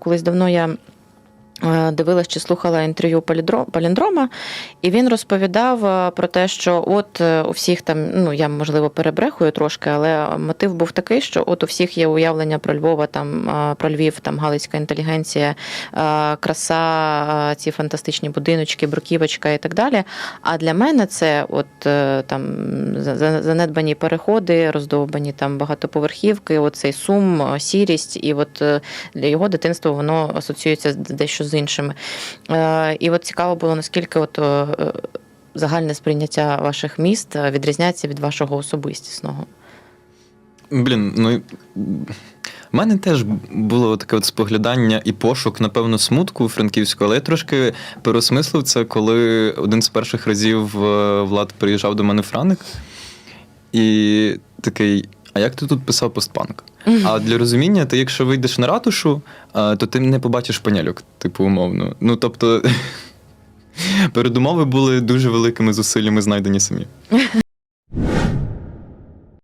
Колись давно я дивилась чи слухала інтерв'ю Паліндрома, і він розповідав е, про те, що от е, у всіх там, ну я можливо перебрехую трошки, але мотив був такий, що от у всіх є уявлення про Львова, там е, про Львів, там галицька інтелігенція, е, краса, е, ці фантастичні будиночки, бруківочка і так далі. А для мене це от е, там за- за- занедбані переходи, роздовбані там багатоповерхівки, оцей сум, е, сірість, і от е, для його дитинства воно асоціюється дещо з іншими. Е, І от цікаво було, наскільки от е, загальне сприйняття ваших міст е, відрізняється від вашого особистісного. Блін, ну в мене теж було таке от споглядання і пошук, напевно, смутку у Франківську, але я трошки переосмислив це, коли один з перших разів Влад приїжджав до мене Франик, і такий. А як ти тут писав постпанк? А для розуміння, ти якщо вийдеш на ратушу, е, то ти не побачиш панельок, типу, умовно. Ну тобто, передумови були дуже великими зусиллями знайдені самі.